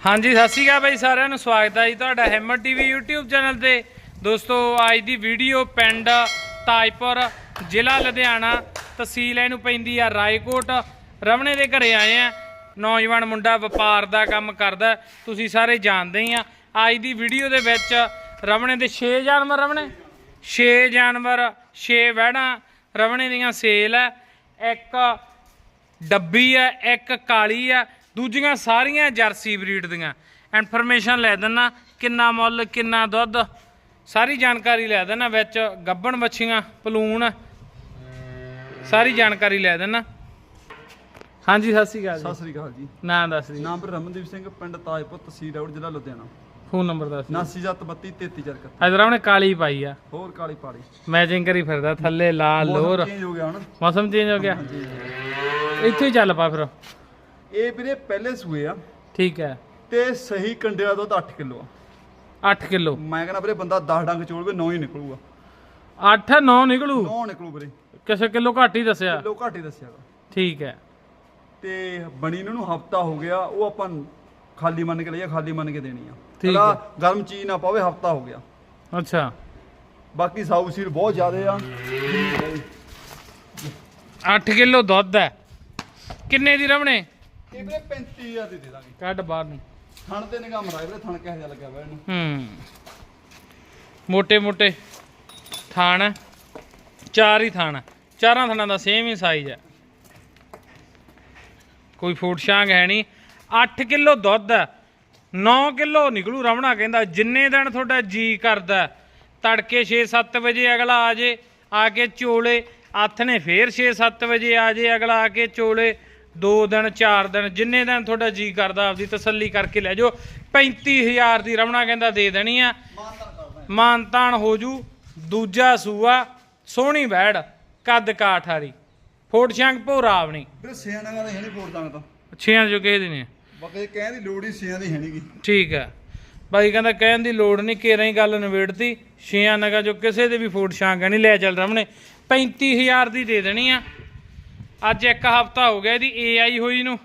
ਹਾਂਜੀ, ਸਤਿ ਸ਼੍ਰੀ ਅਕਾਲ ਬਾਈ ਸਾਰਿਆਂ ਨੂੰ, ਸਵਾਗਤ ਹੈ ਜੀ ਤੁਹਾਡਾ ਹਿੰਮਤ ਟੀਵੀ YouTube ਚੈਨਲ ਤੇ। ਦੋਸਤੋ, ਅੱਜ ਦੀ ਵੀਡੀਓ ਪਿੰਡ ਤਾਜਪੁਰ ਜ਼ਿਲ੍ਹਾ ਲੁਧਿਆਣਾ ਤਹਿਸੀਲ ਇਹਨੂੰ ਪੈਂਦੀ ਆ ਰਾਏਕੋਟ। ਰਵਣੇ ਦੇ ਘਰੇ ਆਏ ਆ। ਨੌਜਵਾਨ ਮੁੰਡਾ ਵਪਾਰ ਦਾ ਕੰਮ ਕਰਦਾ, ਤੁਸੀਂ ਸਾਰੇ ਜਾਣਦੇ ਹੀ ਆ। ਅੱਜ ਦੀ ਵੀਡੀਓ ਦੇ ਵਿੱਚ ਰਵਣੇ ਦੇ 6 ਜਾਨਵਰ ਰਵਣੇ 6 ਜਾਨਵਰ 6 ਵਹਿੜਾਂ ਰਵਣੇ ਦੀਆਂ ਸੇਲ ਹੈ ਇੱਕ ਡੱਬੀ ਹੈ ਇੱਕ ਕਾਲੀ ਹੈ ਦੂਜੀਆਂ ਸਾਰੀਆਂ ਜਰਸੀ ਬਰੀਡ ਦੀਆਂ। ਇਨਫੋਰਮੇਸ਼ਨ ਲੈ ਦਿੰਨਾ ਕਿੰਨਾ ਮੁੱਲ ਕਿੰਨਾ ਦੁੱਧ। ਸਾਰੀ ਜਾਣਕਾਰੀ ਲੈ ਦੇਣਾ ਵਿੱਚ ਗੱਬਣ ਬੱਚੀਆਂ ਪਲੂਣ। ਸਾਰੀ ਜਾਣਕਾਰੀ ਲੈ ਦੇਣਾ ਹਾਂਜੀ ਸਤਿ ਸ਼੍ਰੀ ਅਕਾਲ ਸਤਿ ਜੀ ਸ੍ਰੀ ਅਕਾਲ ਜੀ। ਨਾਂ ਦੱਸ ਦੀ ਨਾਮ ਰਮਨਦੀਪ ਸਿੰਘ ਪਿੰਡ ਤਾਜਪੁਰ ਤਹਿਸੀਲ ਰੌਡ ਜ਼ਿਲ੍ਹਾ ਲੁਧਿਆਣਾ। ਫੋਨ ਨੰਬਰ ਦੱਸ 79323334 ਇਧਰ ਉਹਨੇ ਕਾਲੀ ਪਾਈ ਆ। ਹੋਰ ਕਾਲੀ ਪਾੜੀ ਮੈਚਿੰਗ ਕਰੀ ਫਿਰਦਾ ਥੱਲੇ ਲਾਲ ਲੋਰ। ਚੇਂਜ ਹੋ ਗਿਆ ਹੁਣ। ਮੌਸਮ ਚੇਂਜ ਹੋ ਗਿਆ। ਇੱਥੇ ਹੀ ਚੱਲ ਪਾ ਫਿਰ। ਇਹ ਵੀਰੇ ਪਹਿਲੇ ਸੂਏ ਆ। ਠੀਕ ਹੈ। ਤੇ ਸਹੀ ਕੰਡੇ ਦਾ ਦੁੱਧ 8 ਕਿਲੋ ਆ। 8 ਕਿਲੋ। ਮੈਂ ਕਹਿੰਦਾ ਵੀਰੇ ਬੰਦਾ 10 ਡੰਗ ਚੋਲਵੇ 9 ਹੀ ਨਿਕਲੂਗਾ। 8 9 ਨਿਕਲੂ? 9 ਨਿਕਲੂ ਵੀਰੇ। ਕਿਸੇ ਕਿਲੋ ਘੱਟ ਹੀ ਦੱਸਿਆ। ਕਿਲੋ ਘੱਟ ਹੀ ਦੱਸਿਆਗਾ ਠੀਕ ਹੈ। ਤੇ ਬਣੀ ਨੂੰ ਹਫਤਾ ਹੋ ਗਿਆ ਉਹ ਆਪਾਂ ਖਾਲੀ ਮੰਨ ਕੇ ਲਈਆ ਖਾਲੀ ਮੰਨ ਕੇ ਦੇਣੀ ਆ। ਠੀਕ ਗਰਮ ਚੀਜ਼ ਨਾ ਪਾਵੇ ਹਫਤਾ ਹੋ ਗਿਆ। ਅੱਛਾ। ਬਾਕੀ ਸਾਊ ਸੀਰ ਬਹੁਤ ਜ਼ਿਆਦੇ ਆ। 8 ਕਿਲੋ ਦੁੱਧ ਹੈ। ਕਿੰਨੇ ਦੀ ਰਵਣੇ ਇਹ ਵੀਰੇ ਥਾਣ ਚਾਰ ਹੀ ਥਾਣ ਚਾਰਾਂ ਥਾਣਾਂ ਦਾ ਸੇਮ ਹੀ ਸਾਈਜ਼ ਹੈ। ਕੋਈ ਫੂਡ ਸ਼ਾਂਗ ਹੈ ਨਹੀਂ। 8 ਕਿਲੋ ਦੁੱਧ 9 ਕਿਲੋ ਨਿਕਲੂ। ਰਵਣਾ ਕਹਿੰਦਾ ਜਿੰਨੇ ਦਿਨ ਤੁਹਾਡਾ ਜੀ ਕਰਦਾ ਤੜਕੇ 6-7 ਵਜੇ ਅਗਲਾ ਆ ਜੇ ਆ ਕੇ ਚੋਲੇ। ਆਥ ਨੇ ਫੇਰ 6-7 ਵਜੇ ਆ ਜੇ ਅਗਲਾ ਆ ਕੇ ਚੋਲੇ। ਦੋ ਦਿਨ ਚਾਰ ਦਿਨ ਜਿੰਨੇ ਦਿਨ ਤੁਹਾਡਾ ਜੀ ਕਰਦਾ ਆਪਦੀ ਤਸੱਲੀ ਕਰਕੇ ਲੈ ਜਾਓ। 35000 ਦੀ ਰਵਣਾ ਕਹਿੰਦਾ ਦੇ ਦੇਣੀ ਆ। ਮਾਨਤਾਨ ਹੋ ਜੂ। ਦੂਜਾ ਸੂਆ ਸੋਹਣੀ ਵੈੜ ਕੱਦ ਕਾਠ ਵਾਲੀ। ਫੋਟ ਸ਼ੰਗ ਭੋਰਾ ਆਪਣੀ ਵੀਰੇ ਸਿਆਂ ਨਾਲ ਹੈ ਨਹੀਂ ਫੋੜ ਦਾਂਗਾ ਤਾਂ। ਛੇਆਂ ਜੋ ਕਿਸੇ ਦੀ ਨੇ ਬਾਕੀ ਇਹ ਕਹਿਣ ਦੀ ਲੋੜ ਹੀ ਸਿਆਂ ਦੀ ਹੈ ਨਹੀਂਗੀ ਠੀਕ ਹੈ ਬਾਈ ਕਹਿੰਦਾ ਕਹਿਣ ਦੀ ਲੋੜ ਨਹੀਂ ਕੇਰਾਂ ਹੀ ਗੱਲ ਨਿਬੇੜਤੀ। ਛੇਆਂ ਨਗਾ ਜੋ ਕਿਸੇ ਦੇ ਵੀ ਫੋਟ ਸ਼ਾਂਗ ਨਹੀਂ ਲੈ ਚੱਲ ਰਮਣੇ 35000 ਦੀ ਦੇ ਦੇਣੀ ਆ। ਅੱਜ ਇੱਕ ਹਫਤਾ ਹੋ ਗਿਆ ਇਹਦੀ ਏਆਈ ਹੋਈ ਨੂੰ।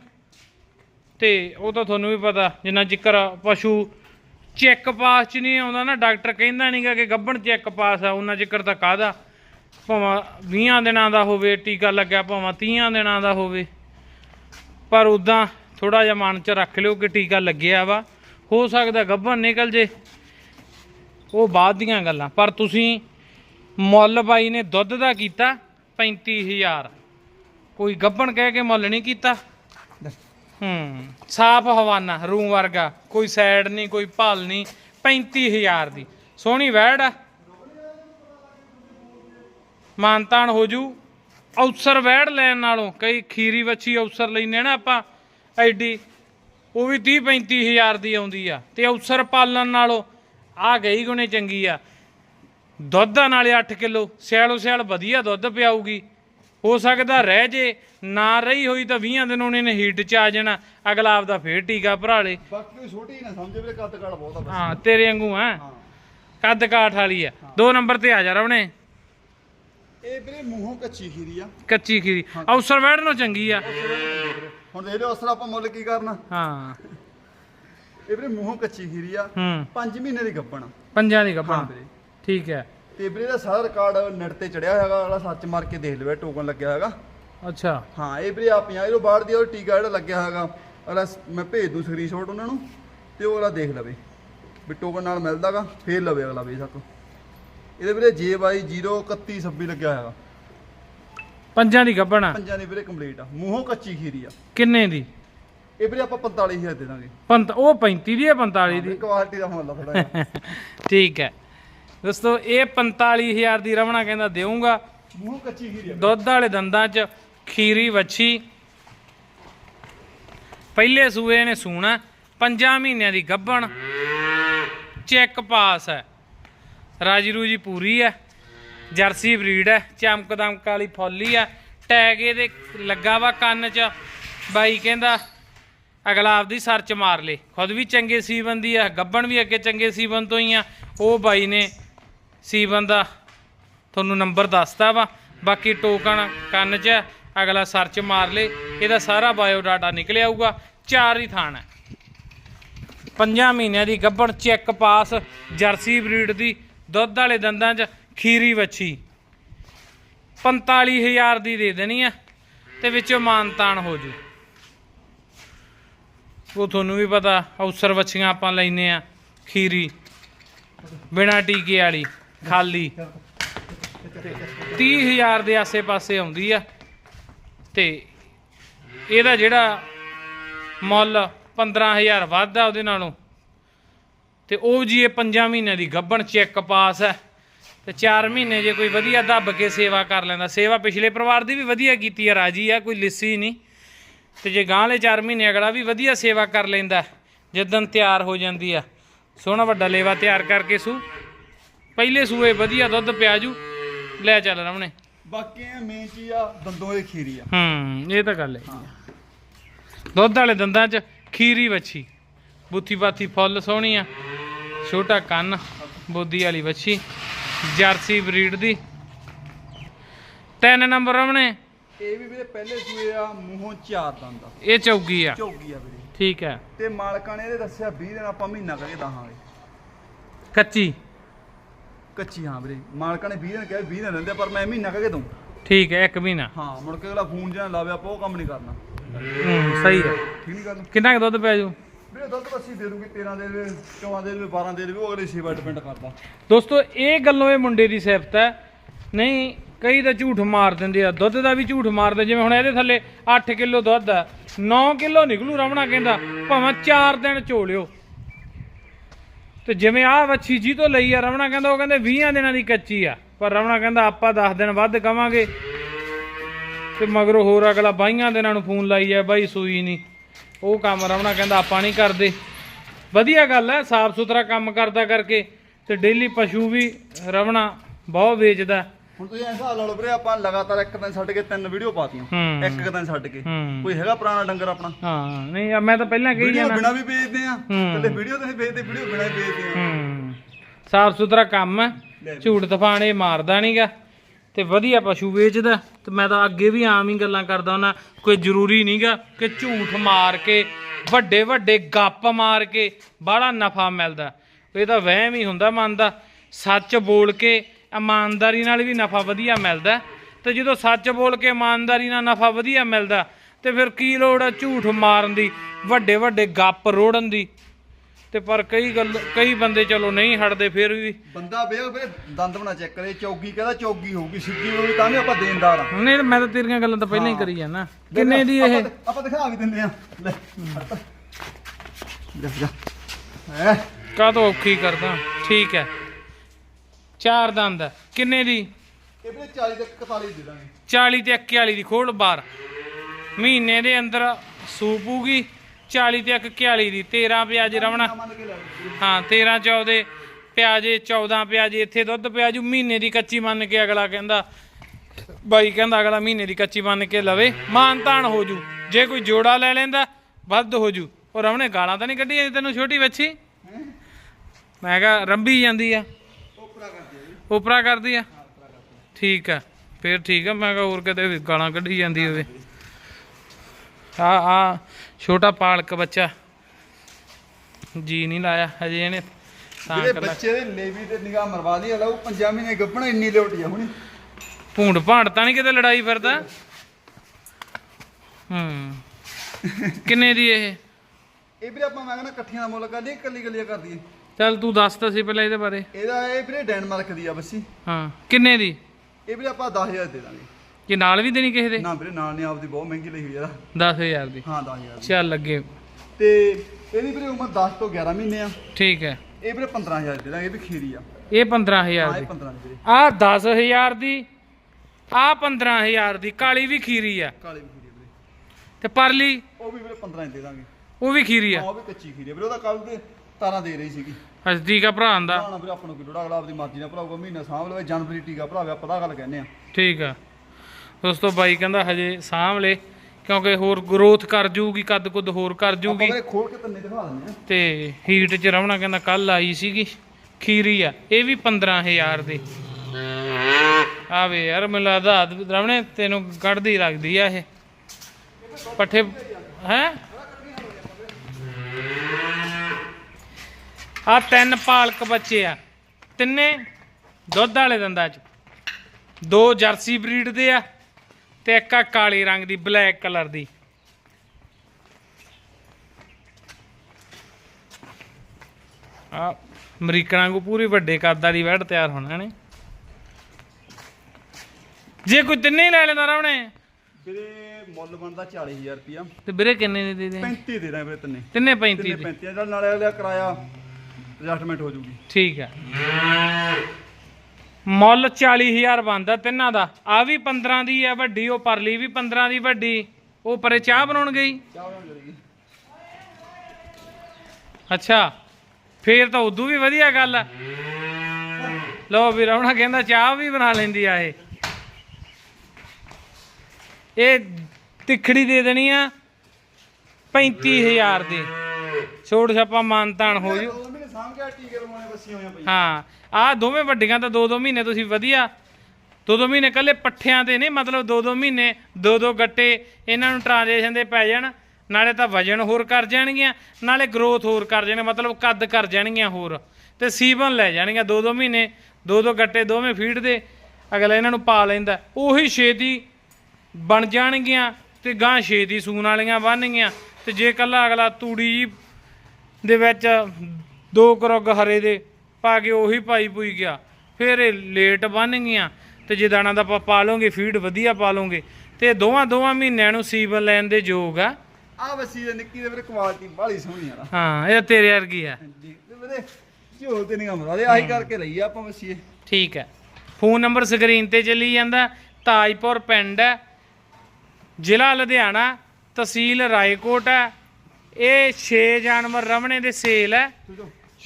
ਤੇ ਉਹ ਤਾਂ ਤੁਹਾਨੂੰ ਵੀ ਪਤਾ, ਜਿੰਨਾ ਜ਼ਿਕਰ ਪਸ਼ੂ ਚੈੱਕ ਪਾਸ ਚ ਨਹੀਂ ਆਉਂਦਾ ਨਾ, ਡਾਕਟਰ ਕਹਿੰਦਾ ਨਹੀਂਗਾ ਕਿ ਗੱਭਣ ਚੈੱਕ ਪਾਸ ਆ, ਉਹਨਾਂ ਜ਼ਿਕਰ ਤਾਂ ਕਾਹਦਾ। ਭਾਵੇਂ 20 ਦਿਨਾਂ ਦਾ ਹੋਵੇ, ਟੀਕਾ ਲੱਗਿਆ, ਭਾਵੇਂ 30 ਦਿਨਾਂ ਦਾ ਹੋਵੇ। ਪਰ ਉਦਾਂ ਥੋੜਾ ਜਿਹਾ ਮਨ ਚ ਰੱਖ ਲਿਓ ਕਿ ਟੀਕਾ ਲੱਗਿਆ ਵਾ। ਹੋ ਸਕਦਾ ਗੱਭਣ ਨਿਕਲ ਜੇ। ਉਹ ਬਾਅਦ ਦੀਆਂ ਗੱਲਾਂ। ਪਰ ਤੁਸੀਂ ਮੁੱਲ ਬਾਈ ਨੇ ਦੁੱਧ ਦਾ ਕੀਤਾ 35000 ਕੋਈ ਗੱਭਣ ਕਹਿ ਕੇ ਮੁੱਲ ਨਹੀਂ ਕੀਤਾ। ਹੂੰ, ਸਾਫ਼ ਹਵਾਨਾ ਰੂਮ ਵਰਗਾ, ਕੋਈ ਸਾਈਡ ਨਹੀਂ, ਕੋਈ ਭਾਲ ਨਹੀਂ 35000 ਦੀ। ਸੋਹਣੀ ਵੈੜ ਆ। ਮਾਨਤਾਨ ਹੋ ਜੂ। ਔਸਰ ਵੈੜ ਲੈਣ ਨਾਲੋਂ, ਕਈ ਖੀਰੀ ਵੱਛੀ ਔਸਰ ਲੈਨੇ ਨਾ ਆਪਾਂ, ਐਡੀ, ਉਹ ਵੀ 30 35000 ਦੀ ਆਉਂਦੀ ਆ। ਤੇ ਔਸਰ ਪਾਲਣ ਨਾਲੋਂ ਆ ਗਈ ਗੁਣੇ ਚੰਗੀ ਆ। ਦੁੱਧ ਆ ਨਾਲੇ 8 ਕਿਲੋ, ਸਿਆਲੋ ਸਿਆਲ ਵਧੀਆ ਦੁੱਧ ਪਿਆਊਗੀ। ਹੋ ਸਕਦਾ ਰਹਿ ਜੇ ਨਾ ਰਹੀ ਹੋਈ ਤਾਂ 20 ਦਿਨ ਉਹਨੇ ਨੇ ਹੀਟ ਚ ਆ ਜਾਣਾ ਅਗਲਾ ਆਪਦਾ ਫੇਰ ਟੀਕਾ ਭਰਾ ਲੇ। ਬਾਕੀ ਛੋਟੀ ਨਾ ਸਮਝੇ ਵੀਰੇ ਕੱਦ ਕਾੜ ਬਹੁਤ ਆ ਬਸ। ਹਾਂ ਤੇਰੇ ਵਾਂਗੂ ਆ। ਹਾਂ। ਕੱਦ ਕਾਠ ਵਾਲੀ ਆ। ਦੋ ਨੰਬਰ ਤੇ ਆ ਜਾ ਰਵਣੇ। ਇਹ ਵੀਰੇ ਮੂੰਹੋਂ ਕੱਚੀ ਖੀਰੀ ਆ। ਕੱਚੀ ਖੀਰੀ। ਔਸਰ ਵੈੜ ਨੂੰ ਚੰਗੀ ਆ। ਹੁਣ ਦੇ ਲਿਓ ਅਸਰ ਆਪਾਂ ਮੁੱਲ ਕੀ ਕਰਨਾ। ਹਾਂ। ਇਹ ਵੀਰੇ ਮੂੰਹੋਂ ਕੱਚੀ ਖੀਰੀ ਆ। ਹੂੰ। 5 ਮਹੀਨੇ ਦੀ ਗੱਬਣ। ਪੰਜਾਂ ਦੀ ਹਾਂ ਵੀਰੇ। ਠੀਕ ਹੈ। ਤੇ ਵੀਰੇ ਦਾ ਸਾਰਾ ਰਿਕਾਰਡ ਨੈਟ ਤੇ ਚੜਿਆ ਹੋਇਆਗਾ ਅਗਲਾ ਸੱਚ ਮਾਰ ਕੇ ਦੇਖ ਲਵੇ ਟੋਕਨ ਲੱਗਿਆ ਹੈਗਾ। ਅੱਛਾ। ਹਾਂ ਇਹ ਵੀਰੇ ਆ 50 ਤੋਂ ਬਾਹਰ ਦੀ ਉਹ ਟੀਕਾ ਜਿਹੜਾ ਲੱਗਿਆ ਹੈਗਾ। ਅਗਲਾ ਮੈਂ ਭੇਜ ਦੂੰ ਸਕਰੀਨਸ਼ਾਟ ਉਹਨਾਂ ਨੂੰ ਤੇ ਉਹ ਅਗਲਾ ਦੇਖ ਲਵੇ ਵੀ ਟੋਕਨ ਨਾਲ ਮਿਲਦਾਗਾ ਫੇਰ ਲਵੇ ਅਗਲਾ ਬੇਸ਼ੱਕ ਇਹਦੇ ਵੀਰੇ JY 03126 ਲੱਗਿਆ ਹੈਗਾ। ਪੰਜਾਂ ਦੀ ਗੱਪਣ ਆ? ਪੰਜਾਂ ਦੀ ਵੀਰੇ ਕੰਪਲੀਟ ਆ ਮੂੰਹੋਂ ਕੱਚੀ ਖੀਰੀ ਆ। ਕਿੰਨੇ ਦੀ? ਇਹ ਵੀਰੇ ਆਪਾਂ 45000 ਦੇ ਦਾਂਗੇ। ਪੰਤ ਉਹ 35 ਦੀ ਹੈ 45 ਦੀ ਕੁਆਲਿਟੀ ਦਾ ਮੁੱਲ ਆ ਥੋੜਾ ਜਿਹਾ। ਠੀਕ ਹੈ। ਦੋਸਤੋ ਇਹ 45000 ਦੀ ਰਵਣਾ ਕਹਿੰਦਾ ਦੇਊਂਗਾ। ਮੂੰਹੋਂ ਕੱਚੀ ਖੀਰੀ ਦੁੱਧ ਵਾਲੇ ਦੰਦਾਂ 'ਚ ਖੀਰੀ ਵੱਛੀ। ਪਹਿਲੇ ਸੂਏ ਨੇ ਸੂਣਾ ਪੰਜਾਂ ਮਹੀਨਿਆਂ ਦੀ ਗੱਭਣ। ਚੈੱਕ ਪਾਸ ਹੈ। ਰਾਜੀ ਰੂਜੀ ਪੂਰੀ ਹੈ। ਜਰਸੀ ਬਰੀਡ ਹੈ। ਚਮਕ ਦਮਕ ਵਾਲੀ ਫੁੱਲੀ ਹੈ। ਟੈਗ ਇਹਦੇ ਲੱਗਾ ਵਾ ਕੰਨ 'ਚ। ਬਾਈ ਕਹਿੰਦਾ ਅਗਲਾ ਆਪਦੀ ਸਰਚ ਮਾਰ ਲੇ। ਖੁਦ ਵੀ ਚੰਗੇ ਸੀਵਨ ਦੀ ਆ ਗੱਬਣ ਵੀ ਅੱਗੇ ਚੰਗੇ ਸੀਵਨ ਤੋਂ ਹੀ ਆ। ਉਹ ਬਾਈ ਨੇ ਸੀਵਨ ਦਾ ਤੁਹਾਨੂੰ ਨੰਬਰ ਦੱਸਦਾ ਵਾ। ਬਾਕੀ ਟੋਕਨ ਕੰਨ 'ਚ ਅਗਲਾ ਸਰਚ ਮਾਰ ਲੇ। ਇਹਦਾ ਸਾਰਾ ਬਾਇਓ ਡਾਟਾ ਨਿਕਲ ਆਊਗਾ। ਚਾਰ ਹੀ ਥਾਣ ਹੈ। ਪੰਜਾਂ ਮਹੀਨਿਆਂ ਦੀ ਗੱਭਣ ਚੈੱਕ ਪਾਸ ਜਰਸੀ ਬਰੀਡ ਦੀ ਦੁੱਧ ਵਾਲੇ ਦੰਦਾਂ 'ਚ ਖੀਰੀ ਵੱਛੀ। 45000 ਦੀ ਦੇ ਦੇਣੀ ਆ ਤੇ ਵਿੱਚੋਂ ਮਾਨਤਾਨ ਹੋ ਜੂ। ਉਹ ਤੁਹਾਨੂੰ ਵੀ ਪਤਾ ਔਸਰ ਵੱਛੀਆਂ ਆਪਾਂ ਲੈਨੇ ਆ ਖੀਰੀ, ਬਿਨਾ ਟੀਕੇ ਵਾਲੀ। ਖਾਲੀ। 30000 ਦੇ ਆਸੇ-ਪਾਸੇ ਆਉਂਦੀ ਆ। ਤੇ ਇਹਦਾ ਜਿਹੜਾ ਮੁੱਲ 15000 ਵੱਧ ਆ ਉਹਦੇ ਨਾਲੋਂ। ਤੇ ਉਹ ਜੀ ਇਹ 5 ਮਹੀਨਿਆਂ ਦੀ ਗੱਭਣ ਚੈੱਕ ਪਾਸ ਹੈ ਤੇ 4 ਮਹੀਨੇ ਜੇ ਕੋਈ ਵਧੀਆ ਦੱਬ ਕੇ ਸੇਵਾ ਕਰ ਲੈਂਦਾ। ਸੇਵਾ ਪਿਛਲੇ ਪਰਿਵਾਰ ਦੀ ਵੀ ਵਧੀਆ ਕੀਤੀ ਆ, ਰਾਜੀ ਆ, ਕੋਈ ਲਿੱਸੀ ਨਹੀਂ। ਤੇ ਜੇ ਗਾਂ ਵਾਲੇ 4 ਮਹੀਨੇ ਅਗਲਾ ਵੀ ਵਧੀਆ ਸੇਵਾ ਕਰ ਲੈਂਦਾ, ਜਿੱਦਣ ਤਿਆਰ ਹੋ ਜਾਂਦੀ ਆ। ਸੋਹਣਾ ਵੱਡਾ ਲੇਵਾ ਤਿਆਰ ਕਰਕੇ ਸੂ। ਪਹਿਲੇ ਸੂਏ ਵਧੀਆ ਦੁੱਧ ਪਿਆਜੂ ਲੈ ਚੱਲ ਰਮਣੇ। ਬਾਕੀ ਮੇਨ ਚੀਜ਼ ਆ ਦੰਦੋਂ ਦੀ ਖੀਰੀ ਆ। ਹੂੰ ਇਹ ਤਾਂ ਗੱਲ ਹੈ ਦੁੱਧ ਵਾਲੇ ਦੰਦਾਂ 'ਚ ਖੀਰੀ ਵੱਛੀ। ਬੁੱਥੀ ਬਾਥੀ ਫੁੱਲ ਸੋਹਣੀ ਆ। ਛੋਟਾ ਕੰਨ ਬੋਦੀ ਵਾਲੀ ਵੱਛੀ। ਜਰਸੀ ਬਰੀਡ ਦੀ। ਤਿੰਨ ਨੰਬਰ ਰਮਣੇ। ਇਹ ਵੀ ਵੀਰੇ ਪਹਿਲੇ ਸੂਏ ਆ ਮੂੰਹੋਂ ਚਾਰ ਦੰਦ ਆ। ਇਹ ਚੌਗੀ ਆ। ਚੌਗੀ ਆ ਵੀਰੇ। ਠੀਕ ਹੈ ਤੇ ਮਾਲਕਾਂ ਨੇ ਇਹਦੇ ਦੱਸਿਆ 20 ਦਿਨ ਆਪਾਂ ਮਹੀਨਾ ਕਰੇ ਦਹਾਂਗੇ ਕੱਚੀ। ਕੱਚੀ ਹਾਂ ਵੀਰੇ। ਮਾਲਕਾਂ ਨੇ 20 ਦਿਨ ਕਿਹਾ 20 ਦਿਨ ਰਹਿੰਦੇ ਪਰ ਮੈਂ ਮਹੀਨਾ ਕਰੇ ਦੂੰ ਠੀਕ ਹੈ ਇੱਕ ਮਹੀਨਾ। ਹਾਂ ਮੁੜ ਕੇ ਅਗਲਾ ਫੋਨ ਜਾਂ ਲਾਵੇ ਆਪਾਂ ਉਹ ਕੰਮ ਨਹੀਂ ਕਰਨਾ। ਹੂੰ ਸਹੀ ਹੈ। ਠੀਕ ਨਹੀਂ ਗੱਲ ਕਿੰਨਾ ਕੁ ਦੁੱਧ ਪੈ ਜੂ? ਵੀਰੇ ਦੁੱਧ ਅਸੀਂ ਦੇ ਦੂੰਗੇ 13 ਦੇ ਦੇਵੇ 14 ਦੇ ਦੇਵੇ 12 ਦੇ ਦੇਵੇ ਉਹ ਅਗਲੇ ਸੇਵਾ ਡਿਪੈਂਡ ਕਰਦਾ। ਦੋਸਤੋ ਇਹ ਗੱਲੋਂ ਇਹ ਮੁੰਡੇ ਦੀ ਸਿਫਤ ਹੈ। ਨਹੀਂ ਕਈ ਤਾਂ ਝੂਠ ਮਾਰ ਦਿੰਦੇ ਆ। ਦੁੱਧ ਦਾ ਵੀ ਝੂਠ ਮਾਰਦੇ ਜਿਵੇਂ ਹੁਣ ਇਹਦੇ ਥੱਲੇ 8 ਕਿਲੋ ਦੁੱਧ ਆ 9 ਕਿਲੋ ਨਿਕਲੂ ਰਮਣਾ ਕਹਿੰਦਾ ਭਾਵੇਂ 4 ਦਿਨ ਝੋਲਿਓ ਤੇ ਜਿਵੇਂ ਆਹ ਵੱਛੀ ਜੀ ਤੋਂ ਲਈ ਆ ਰਵਣਾ ਕਹਿੰਦਾ, ਉਹ ਕਹਿੰਦੇ 20 ਦਿਨਾਂ ਦੀ ਕੱਚੀ ਆ। ਪਰ ਰਵਣਾ ਕਹਿੰਦਾ, ਆਪਾਂ 10 ਦਿਨ ਵੱਧ ਕਵਾਂਗੇ। ਤੇ ਮਗਰੋਂ ਹੋਰ ਅਗਲਾ ਬਾਈਆਂ ਦਿਨਾਂ ਨੂੰ ਫੋਨ ਲਾਈ ਜਾ ਬਾਈ ਸੂਈ ਨਹੀਂ ਉਹ ਕੰਮ ਰਵਣਾ ਕਹਿੰਦਾ, ਆਪਾਂ ਨਹੀਂ ਕਰਦੇ। ਵਧੀਆ ਗੱਲ ਹੈ ਸਾਫ਼ ਸੁਥਰਾ ਕੰਮ ਕਰਦਾ ਕਰਕੇ। ਤੇ ਡੇਲੀ ਪਸ਼ੂ ਵੀ ਰਵਣਾ ਬਹੁਤ ਵੇਚਦਾ। ਹੁਣ ਤੁਸੀਂ ਐਂ ਹਿਸਾਬ ਲਾ ਲਓ ਵੀਰੇ ਆਪਾਂ ਲਗਾਤਾਰ ਇੱਕ ਦਿਨ ਛੱਡ ਕੇ ਤਿੰਨ ਵੀਡੀਓ ਪਾਤੀਆਂ। ਹੂੰ। ਇੱਕ ਇੱਕ ਦਿਨ ਛੱਡ ਕੇ। ਹੂੰ। ਕੋਈ ਹੈਗਾ ਪੁਰਾਣਾ ਡੰਗਰ ਆਪਣਾ? ਹਾਂ ਨਹੀਂ ਮੈਂ ਤਾਂ ਪਹਿਲਾਂ ਕਹੀ ਜਾਣਾ। ਬਿਨਾ ਵੀ ਵੇਚਦੇ ਆ। ਹੂੰ। ਕੱਲੇ ਵੀਡੀਓ ਤੇ ਨਹੀਂ ਵੇਚਦੇ ਵੀਡੀਓ ਬਿਨਾ ਵੀ ਵੇਚਦੇ ਆ। ਹੂੰ। ਸਾਫ਼ ਸੁਥਰਾ ਕੰਮ ਹੈ। ਝੂਠ ਇਹ ਮਾਰਦਾ ਨਹੀਂਗਾ ਤੇ ਵਧੀਆ ਪਸ਼ੂ ਵੇਚਦਾ। ਤੇ ਮੈਂ ਤਾਂ ਅੱਗੇ ਵੀ ਆਮ ਹੀ ਗੱਲਾਂ ਕਰਦਾ ਹੁੰਦਾ। ਕੋਈ ਜ਼ਰੂਰੀ ਨਹੀਂਗਾ ਕਿ ਝੂਠ ਮਾਰ ਕੇ ਵੱਡੇ ਵੱਡੇ ਗੱਪ ਮਾਰ ਕੇ ਬੜਾ ਨਫਾ ਮਿਲਦਾ। ਇਹ ਤਾਂ ਵਹਿਮ ਹੀ ਹੁੰਦਾ ਮਨ ਦਾ। ਸੱਚ ਬੋਲ ਕੇ ਇਮਾਨਦਾਰੀ ਨਾਲ ਵੀ ਨਫਾ ਵਧੀਆ ਮਿਲਦਾ ਤੇ ਜਦੋਂ ਸੱਚ ਬੋਲ ਕੇ ਇਮਾਨਦਾਰੀ ਨਾਲ ਨਫਾ ਵਧੀਆ ਮਿਲਦਾ ਤੇ ਫਿਰ ਕੀ ਲੋੜ ਆ ਝੂਠ ਮਾਰਨ ਦੀ ਵੱਡੇ ਵੱਡੇ ਗੱਪ ਰੋੜਨ ਦੀ? ਤੇ ਪਰ ਕਈ ਗੱਲ ਕਈ ਬੰਦੇ ਚਲੋ ਨਹੀਂ ਹਟਦੇ ਫਿਰ ਵੀ ਬੰਦਾ ਵੇਖ ਵੀਰੇ ਦੰਦ ਬਣਾ ਚੈੱਕ ਕਰੇ ਚੌਗੀ ਕਹਿੰਦਾ ਚੌਗੀ ਹੋਊਗੀ ਸਿੱਧੀ ਹੋਊਗੀ ਤਾਂ ਵੀ ਆਪਾਂ ਦੇਣਦਾਰ ਆ। ਨਹੀਂ ਮੈਂ ਤਾਂ ਤੇਰੀਆਂ ਗੱਲਾਂ ਤਾਂ ਪਹਿਲਾਂ ਹੀ ਕਰੀ ਜਾਣਾ ਕਿੰਨੇ ਦੀ ਇਹ? ਆਪਾਂ- ਦਿਖਾ ਵੀ ਦਿੰਦੇ ਆ ਲੈ। ਜਾ ਜਾ। ਹੈ? ਕਾਹਤੋਂ ਔਖੀ ਕਰਦਾ? ਠੀਕ ਹੈ। ਚਾਰ ਦੰਦ। ਕਿੰਨੇ ਦੀ? ਇਹ ਵੀਰੇ 40 ਤੇ 41 ਦੇ ਦਾਂਗੇ। 40 ਤੇ 41 ਦੀ ਖੋਲ ਬਾਰ ਮਹੀਨੇ ਦੇ ਅੰਦਰ ਸੂਪੂਗੀ 40 ਤੇ 41 ਦੀ। 13 ਪਿਆਜ ਰਵਣਾ। ਹਾਂ 13 14 ਪਿਆਜੇ 14 ਪਿਆਜੇ ਇੱਥੇ ਦੁੱਧ ਪਿਆਜੂ ਮਹੀਨੇ ਦੀ ਕੱਚੀ ਮੰਨ ਕੇ ਅਗਲਾ ਕਹਿੰਦਾ ਬਾਈ ਕਹਿੰਦਾ ਅਗਲਾ ਮਹੀਨੇ ਦੀ ਕੱਚੀ ਮੰਨ ਕੇ ਲਵੇ। ਮਾਨਤਾਨ ਹੋ ਜੂ। ਜੇ ਕੋਈ ਜੋੜਾ ਲੈ ਲੈਂਦਾ ਵੱਧ ਹੋ ਜੂ। ਉਹ ਰਵਣੇ ਗਾਲਾਂ ਤਾਂ ਨਹੀਂ ਕੱਢੀਆਂ ਤੈਨੂੰ ਛੋਟੀ ਬੱਚੀ ਮੈਂ ਕਿਹਾ ਰੰਬੀ ਜਾਂਦੀ ਆ। ਉਪਰਾ ਕਰਦੀ ਆ? ਠੀਕ ਆ। ਫੇਰ ਠੀਕ ਆ ਮੈਂ ਕਿਹਾ ਹੋਰ ਕਿਤੇ ਵੀ ਗਾਲਾਂ ਕੱਢੀ ਜਾਂਦੀ ਹੋਵੇ ਆ ਆ ਛੋਟਾ ਪਾਲਕ ਬੱਚਾ। ਜੀ ਨਹੀਂ ਲਾਇਆ ਹਜੇ ਇਹਨੇ ਤਾਂ ਕੱਲਾ ਬੱਚੇ ਦੇ ਲੇਵੀ ਤੇ ਨਿਗਾਹ ਮਰਵਾ ਦੀ ਹਲਾ ਉਹ ਪੰਜਾਂ ਮਹੀਨੇ ਗੱਭਣਾ ਇੰਨੀ ਲੋਟੀ ਆ ਹੁਣੀ। ਭੂੰਡ ਭਾਂਡ ਤਾਂ ਨਹੀਂ ਕਿਤੇ ਲੜਾਈ ਫਿਰਦਾ? ਹੂੰ। ਕਿੰਨੇ ਦੀ ਇਹ? ਇਹ ਵੀਰੇ ਆਪਾਂ ਮੈਂ ਕਹਿੰਦਾ ਇਕੱਠੀਆਂ ਦਾ ਮੁੱਲ ਕਰ ਲਈਏ ਇਕੱਲੀ ਇਕੱਲੀਆਂ ਕਰ ਦਈਏ। ਚੱਲ ਤੂੰ ਦੱਸ ਤਾਂ ਸੀ ਪਹਿਲਾਂ ਇਹਦੇ ਬਾਰੇ। ਇਹਦਾ ਇਹ ਵੀਰੇ ਡੈਨਮਾਰਕ ਦੀ ਆ ਬੱਸੀ। ਹਾਂ ਕਿੰਨੇ ਦੀ? ਇਹ ਵੀਰੇ ਆਪਾਂ 10000 ਦੇ ਦਾਂਗੇ। ਕਿ ਨਾਲ ਵੀ ਦੇਣੀ ਕਿਸੇ ਦੇ? ਨਾ ਵੀਰੇ ਨਾਲ ਨਹੀਂ ਆਪਦੀ ਬਹੁਤ ਮਹਿੰਗੀ ਲਈ ਹੋਈ ਆ। 10000 ਦੀ। ਹਾਂ 10000 ਚੱਲ ਲੱਗੇ। ਤੇ ਇਹਦੀ ਵੀਰੇ ਉਮਰ 10 ਤੋਂ 11 ਮਹੀਨੇ ਆ। ਠੀਕ ਹੈ। ਇਹ ਵੀਰੇ 15000 ਦੇ ਦਾਂਗੇ ਇਹ ਵੀ ਖੀਰੀ ਆ। ਇਹ 15000 ਹਾਂ ਦੀ ਇਹ 15 ਦੀ ਵੀਰੇ। ਆ 10000 ਦੀ ਆ 15000 ਦੀ ਕਾਲੀ ਵੀ ਖੀਰੀ ਆ। ਕਾਲੀ ਵੀ ਖੀਰੀ ਵੀਰੇ। ਤੇ ਪਰਲੀ? ਉਹ ਵੀ ਵੀਰੇ 15 ਦੀ ਦੇ ਦਾਂਗੇ। ਉਹ ਵੀ ਖੀਰੀ ਆ। ਉਹ ਵੀ ਕੱਚੀ ਖੀਰੀ ਵੀਰੇ ਉਹਦਾ ਕੱਲ ਤੇ ਤਾਰਾਂ ਦੇ ਰਹੀ ਸੀਗੀ। ਅੱਛਾ ਠੀਕ ਆ ਭਰਾ ਦਾ ਨਾ ਵੀਰੇ ਆਪਾਂ ਨੂੰ ਅਗਲਾ ਆਪਦੀ ਮਰਜ਼ੀ ਨਾਲ ਭਰਾਊਗਾ ਮਹੀਨਾ ਸਾਂਭ ਲਵੇ ਜਨਵਰੀ ਟੀਕਾ ਭਰਾਵੇ ਆਪਾਂ ਤਾਂ ਗੱਲ ਕਹਿੰਦੇ ਆ। ਠੀਕ ਆ। ਦੋਸਤੋ ਬਾਈ ਕਹਿੰਦਾ ਹਜੇ ਸਾਂਭ ਲੈ ਕਿਉਂਕਿ ਹੋਰ ਗਰੋਥ ਕਰ ਜੂਗੀ ਕੱਦ ਕੁੱਦ ਹੋਰ ਕਰ ਆਪਾਂ ਜੂਗੀ। ਵੀਰੇ ਖੋਲ ਕੇ ਤੰਨੇ ਦਿਖਾ ਦਿੰਦੇ ਆ। ਤੇ ਹੀਟ ਚ ਰਵਣਾ ਕਹਿੰਦਾ ਕੱਲ ਆਈ ਸੀਗੀ ਖੀਰੀ ਆ ਇਹ ਵੀ 15000 ਦੀ। ਆਵੇ ਯਾਰ ਮੈਨੂੰ ਲੱਗਦਾ ਰਵਣੇ ਤੈਨੂੰ ਕੱਢਦੀ ਲੱਗਦੀ ਆ ਇਹ। ਪੱਠੇ ਹੈ? ਆ ਤਿੰਨ ਪਾਲਕ ਬੱਚੇ ਆ। ਤਿੰਨੇ ਦੁੱਧ ਵਾਲੇ ਦੰਦਾਂ ਚ। ਦੋ ਜਰਸੀ ਬਰੀਡ ਦੇ ਆ ਤੇ ਇੱਕ ਆ ਕਾਲੇ ਰੰਗ ਦੀ ਬਲੈਕ ਕਲਰ ਦੀ। ਆ ਅਮਰੀਕਨਾਂ ਨੂੰ ਪੂਰੀ ਵੱਡੇ ਕੱਦ ਵਾਲੀ ਵੈੜ ਤਿਆਰ ਹੋਣਾ ਨੇ ਜੇ ਕੋਈ ਤਿੰਨੇ ਹੀ ਲੈ ਲੈਂਦਾ ਰਵਣੇ ਵੀਰੇ ਮੁੱਲ ਬਣਦਾ 40000 ਰੁਪਿਆ ਤੇ ਵੀਰੇ ਕਿੰਨੇ ਦੇ ਦੇ ਦੇ? 35 ਦੇ ਦਾਂ ਵੀਰੇ ਤਿੰਨੇ। ਤਿੰਨੇ 35 ਤਿੰਨੇ ਦੇ। 35 ਨਾਲ ਨਾਲੇ ਅਗਲਾ ਕਿਰਾਇਆ ਐਡਜਸਟਮੈਂਟ ਹੋ ਜੂਗੀ ਠੀਕ ਹੈ। ਮੁੱਲ 40000 ਬਣਦਾ ਤਿੰਨਾਂ ਦਾ। ਆ ਵੀ 15 ਦੀ ਹੈ ਵੱਡੀ ਉਹ ਪਰਲੀ ਵੀ 15 ਦੀ ਵੱਡੀ। ਉਹ ਪਰੇ ਚਾਹ ਬਣਾਉਣ ਗਈ? ਚਾਹ ਅੱਛਾ ਫੇਰ ਤਾਂ ਉਦੋਂ ਵੀ ਵਧੀਆ ਗੱਲ ਆ ਲੋ ਵੀ ਰਵਣਾ ਕਹਿੰਦਾ ਚਾਹ ਵੀ ਬਣਾ ਲੈਂਦੀ ਆ ਇਹ। ਇਹ ਤਿਖੜੀ ਦੇ ਦੇਣੀ ਆ 35000 ਦੀ। ਛੋੜ ਛਾਪਾ ਮਾਨਤਾਨ ਹੋ ਜੂ। ਦੋ ਟੀਕੇ ਲਵਾਉਣੇ ਬੱਸੀਆਂ ਹੋਈਆਂ ਪਈਆਂ। ਹਾਂ ਆ ਦੋਵੇਂ ਵੱਡੀਆਂ ਤਾਂ ਦੋ ਦੋ ਮਹੀਨੇ ਤੁਸੀਂ ਵਧੀਆ। ਦੋ ਦੋ ਮਹੀਨੇ ਕੱਲੇ ਪੱਠਿਆਂ ਤੇ ਨਹੀਂ, ਮਤਲਬ ਦੋ ਦੋ ਮਹੀਨੇ ਦੋ ਦੋ ਗੱਟੇ, ਇਹਨਾਂ ਨੂੰ ਟ੍ਰਾਂਜੈਕਸ਼ਨ ਦੇ ਪੈ ਜਾਣ, ਨਾਲੇ ਤਾਂ ਵਜਨ ਹੋਰ ਕਰ ਜਾਣਗੀਆਂ, ਨਾਲੇ ਗਰੋਥ ਹੋਰ ਕਰ ਜਾਣਗੇ ਮਤਲਬ ਕੱਦ ਕਰ ਜਾਣਗੀਆਂ ਹੋਰ। ਤੇ ਸੀਵਨ ਲੈ ਜਾਣਗੀਆਂ ਦੋ ਦੋ ਮਹੀਨੇ ਦੋ ਦੋ ਗੱਟੇ ਦੋਵੇਂ ਫੀਡ ਦੇ, ਅਗਲਾ ਇਹਨਾਂ ਨੂੰ ਪਾ ਲੈਂਦਾ। ਉਹੀ ਛੇਤੀ ਬਣ ਜਾਣਗੀਆਂ ਤੇ ਗਾਂ ਛੇਤੀ ਸੂਣ ਵਾਲੀਆਂ ਬਣਨਗੀਆਂ। ਤੇ ਜੇ ਕੱਲਾ ਅਗਲਾ ਤੂੜੀ ਦੇ ਵਿੱਚ ਦੋ ਕਰੁੱਗ ਹਰੇ ਦੇ ਪਾ ਕੇ ਉਹੀ ਪਾਈ ਪੂਈ ਗਿਆ। ਫਿਰ ਇਹ ਲੇਟ ਬਣ ਗਈਆਂ ਤੇ ਜੇ ਦਾਣਾ ਦਾ ਪਾ ਲਓਗੇ ਫੀਡ ਵਧੀਆ ਪਾ ਲਓਗੇ ਤੇ ਦੋਵਾਂ ਦੋਵਾਂ ਮਹੀਨਿਆਂ ਨੂੰ ਸੀਵਨ ਲੈਣ ਦੇ ਯੋਗ ਆ। ਆ ਬੱਸੀ ਦੇ ਨਿੱਕੀ ਦੇ ਵੀਰੇ ਕੁਆਲਿਟੀ ਬਾਹਲੀ ਸੋਹਣੀ ਆ ਨਾ। ਹਾਂ ਇਹ ਤਾਂ ਤੇਰੇ ਵਰਗੀ ਆ। ਹਾਂਜੀ ਤੇ ਵੀਰੇ ਝੋਲ ਤੇ ਨਹੀਂ ਕਮਰਾ ਦੇ ਆਹੀ ਕਰਕੇ ਲਈ ਆ ਆਪਾਂ ਬੱਸੀਏ ਠੀਕ ਹੈ ਫੋਨ ਨੰਬਰ ਸਕਰੀਨ ਤੇ ਚੱਲੀ ਜਾਂਦਾ ਤਾਜਪੁਰ ਪਿੰਡ ਹੈ ਜ਼ਿਲ੍ਹਾ ਲੁਧਿਆਣਾ ਤਹਿਸੀਲ ਰਾਏਕੋਟ ਹੈ ਇਹ 6 ਜਾਨਵਰ ਰਮਣੇ ਦੇ ਸੇਲ ਹੈ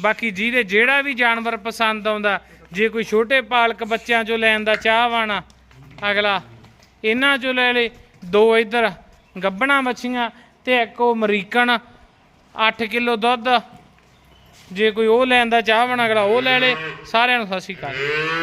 ਬਾਕੀ ਜਿਹਦੇ ਜਿਹੜਾ ਵੀ ਜਾਨਵਰ ਪਸੰਦ ਆਉਂਦਾ, ਜੇ ਕੋਈ ਛੋਟੇ ਪਾਲਕ ਬੱਚਿਆਂ ਚੋਂ ਲੈਣ ਦਾ ਚਾਹਵਾਨ ਆ ਅਗਲਾ, ਇਹਨਾਂ ਚੋਂ ਲੈ ਲੇ। ਦੋ ਇੱਧਰ, ਗੱਬਣਾ ਮੱਛੀਆਂ ਤੇ ਇੱਕ ਉਹ ਅਮਰੀਕਨ 8 ਕਿਲੋ ਦੁੱਧ। ਜੇ ਕੋਈ ਉਹ ਲੈਣ ਦਾ ਚਾਹਵਾਨ ਅਗਲਾ ਉਹ ਲੈ ਲੇ। ਸਾਰਿਆਂ ਨੂੰ ਸਤਿ ਸ਼੍ਰੀ ਅਕਾਲ।